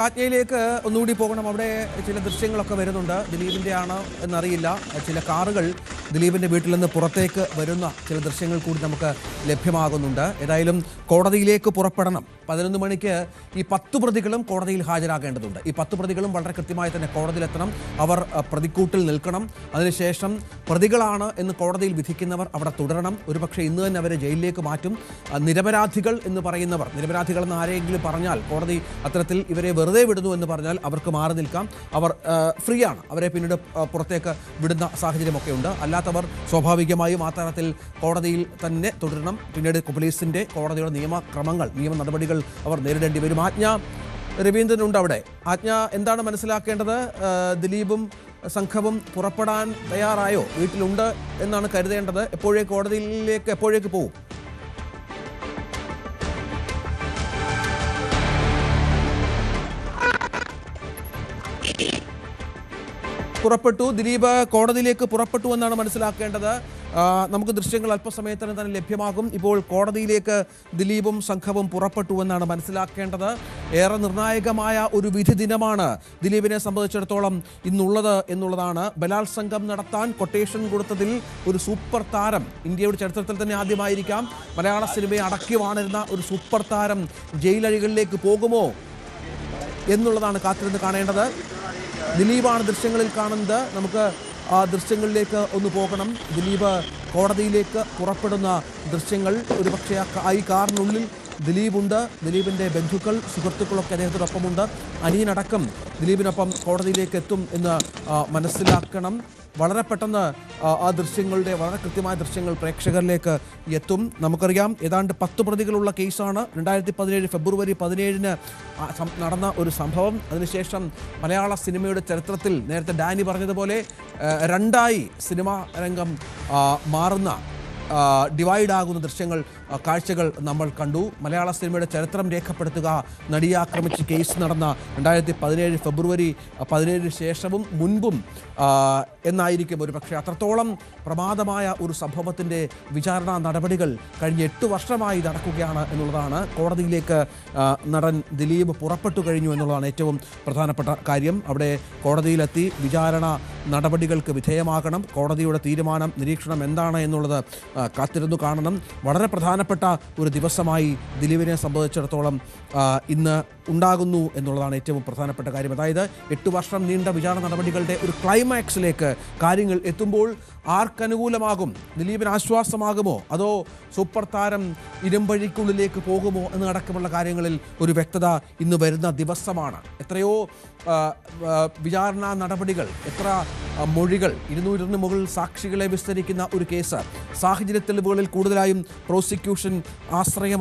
ആജ്ഞയിലേക്ക് ഒന്നുകൂടി പോകണം. അവിടെ ചില ദൃശ്യങ്ങളൊക്കെ വരുന്നുണ്ട്. ദിലീപിന്റെ ആണ് എന്നറിയില്ല. ചില കാറുകൾ ദിലീപിന്റെ വീട്ടിൽ നിന്ന് പുറത്തേക്ക് വരുന്ന ചില ദൃശ്യങ്ങൾ കൂടി നമുക്ക് ലഭ്യമാകുന്നുണ്ട്. ഏതായാലും കോടതിയിലേക്ക് പുറപ്പെടണം. പതിനൊന്ന് മണിക്ക് ഈ പത്ത് പ്രതികളും കോടതിയിൽ ഹാജരാകേണ്ടതുണ്ട്. ഈ പത്ത് പ്രതികളും വളരെ കൃത്യമായി തന്നെ കോടതിയിലെത്തണം. അവർ പ്രതിക്കൂട്ടിൽ നിൽക്കണം. അതിനുശേഷം പ്രതികളാണ് എന്ന് കോടതിയിൽ വിധിക്കുന്നവർ അവിടെ തുടരണം. ഒരുപക്ഷെ ഇന്ന് തന്നെ അവരെ ജയിലിലേക്ക് മാറ്റും. നിരപരാധികൾ എന്ന് പറയുന്നവർ നിരപരാധികൾ എന്ന് ആരെങ്കിലും പറഞ്ഞാൽ കോടതി അത്തരത്തിൽ ഇവരെ വെറുതെ വിടുന്നു എന്ന് പറഞ്ഞാൽ അവർക്ക് മാറി നിൽക്കാം. അവർ ഫ്രീ ആണ് അവരെ പിന്നീട് പുറത്തേക്ക് വിടുന്ന സാഹചര്യമൊക്കെ ഉണ്ട് അല്ലാത്തവർ സ്വാഭാവികമായും ആ തരത്തിൽ കോടതിയിൽ തന്നെ തുടരണം. പിന്നീട് പോലീസിന്റെ കോടതിയുടെ നിയമക്രമങ്ങൾ നിയമ നടപടികൾ അവർ നേരിടേണ്ടി വരും. ആജ്ഞ രവീന്ദ്രനുണ്ട് അവിടെ. ആജ്ഞ എന്താണ് മനസ്സിലാക്കേണ്ടത്? ദിലീപും സംഘവും പുറപ്പെടാൻ തയ്യാറായോ? വീട്ടിലുണ്ട് എന്നാണ് കരുതേണ്ടത്. എപ്പോഴേ കോടതിയിലേക്ക് എപ്പോഴേക്ക് പോകും പുറപ്പെട്ടു. ദിലീപ് കോടതിയിലേക്ക് പുറപ്പെട്ടു എന്നാണ് മനസ്സിലാക്കേണ്ടത്. നമുക്ക് ദൃശ്യങ്ങൾ അല്പസമയത്തിന് തന്നെ ലഭ്യമാകും. ഇപ്പോൾ കോടതിയിലേക്ക് ദിലീപും സംഘവും പുറപ്പെട്ടു എന്നാണ് മനസ്സിലാക്കേണ്ടത്. ഏറെ നിർണായകമായ ഒരു വിധി ദിനമാണ് ദിലീപിനെ സംബന്ധിച്ചിടത്തോളം ഇന്നുള്ളത് എന്നുള്ളതാണ്. ബലാത്സംഗം നടത്താൻ കൊട്ടേഷൻ കൊടുത്തതിൽ ഒരു സൂപ്പർ താരം ഇന്ത്യയുടെ ചരിത്രത്തിൽ തന്നെ ആദ്യമായിരിക്കാം. മലയാള സിനിമയെ അടക്കി വാണിരുന്ന ഒരു സൂപ്പർ താരം ജയിലഴികളിലേക്ക് പോകുമോ? എന്നുള്ളതാണ് കാത്തിരുന്ന് കാണേണ്ടത്. ദിലീപാണ് ദൃശ്യങ്ങളിൽ കാണുന്നത്. നമുക്ക് ആ ദൃശ്യങ്ങളിലേക്ക് ഒന്ന് പോകണം. ദിലീപ് കോടതിയിലേക്ക് പുറപ്പെടുന്ന ദൃശ്യങ്ങൾ ഒരുപക്ഷെ ആ ഈ കാറിനുള്ളിൽ ദിലീപുണ്ട്. ദിലീപിന്റെ ബന്ധുക്കൾ സുഹൃത്തുക്കളൊക്കെ അദ്ദേഹത്തിനൊപ്പമുണ്ട് അനിയനടക്കം ദിലീപിനൊപ്പം കോടതിയിലേക്ക് എത്തും എന്ന് മനസ്സിലാക്കണം. വളരെ പെട്ടെന്ന് ആ, ദൃശ്യങ്ങളുടെ വളരെ കൃത്യമായ ദൃശ്യങ്ങൾ പ്രേക്ഷകരിലേക്ക് എത്തും. നമുക്കറിയാം ഏതാണ്ട് പത്ത് പ്രതികളുള്ള കേസാണ്. രണ്ടായിരത്തി പതിനേഴ് ഫെബ്രുവരി പതിനേഴിന് നടന്ന ഒരു സംഭവം. അതിനുശേഷം മലയാള സിനിമയുടെ ചരിത്രത്തിൽ നേരത്തെ ഡാനി പറഞ്ഞതുപോലെ രണ്ടായി സിനിമാ രംഗം മാറുന്ന ഡിവൈഡ് ആകുന്ന ദൃശ്യങ്ങൾ കാഴ്ചകൾ നമ്മൾ കണ്ടു. മലയാള സിനിമയുടെ ചരിത്രം രേഖപ്പെടുത്തുക. നടിയെ ആക്രമിച്ച് കേസ് നടന്ന രണ്ടായിരത്തി പതിനേഴ് ഫെബ്രുവരി പതിനേഴിന് ശേഷവും മുൻപും എന്നായിരിക്കും ഒരു പക്ഷേ അത്രത്തോളം പ്രമാദമായ ഒരു സംഭവത്തിന്റെ വിചാരണ നടപടികൾ കഴിഞ്ഞ എട്ട് വർഷമായി നടക്കുകയാണ് എന്നുള്ളതാണ്. കോടതിയിലേക്ക് നടൻ ദിലീപ് പുറപ്പെട്ടു കഴിഞ്ഞു എന്നുള്ളതാണ് ഏറ്റവും പ്രധാനപ്പെട്ട കാര്യം. അവിടെ കോടതിയിലെത്തി വിചാരണ നടപടികൾക്ക് വിധേയമാകണം. കോടതിയുടെ തീരുമാനം നിരീക്ഷണം എന്താണ് എന്നുള്ളത് കാത്തിരുന്നു കാണണം. വളരെ പ്രധാനപ്പെട്ട ഒരു ദിവസമായി ദിലീപിനെ സംബന്ധിച്ചിടത്തോളം ഇന്ന് ഉണ്ടാകുന്നു എന്നുള്ളതാണ് ഏറ്റവും പ്രധാനപ്പെട്ട കാര്യം. അതായത് എട്ട് വർഷം നീണ്ട വിചാരണ നടപടികളുടെ ഒരു ക്ലൈമാക്സിലേക്ക് കാര്യങ്ങൾ എത്തുമ്പോൾ ആർക്കനുകൂലമാകും? ദിലീപിന് ആശ്വാസമാകുമോ? അതോ സൂപ്പർ താരം ഇരുമ്പഴിക്കുള്ളിലേക്ക് പോകുമോ എന്നടക്കമുള്ള കാര്യങ്ങളിൽ ഒരു വ്യക്തത ഇന്ന് വരുന്ന ദിവസമാണ്. എത്രയോ വിചാരണ നടപടികൾ എത്ര മൊഴികൾ ഇരുന്നൂറിന് മുകളിൽ സാക്ഷികളെ വിസ്തരിക്കുന്ന ഒരു കേസ്. സാഹചര്യ തെളിവുകളിൽ കൂടുതലായും പ്രോസിക്യൂഷൻ ആശ്രയം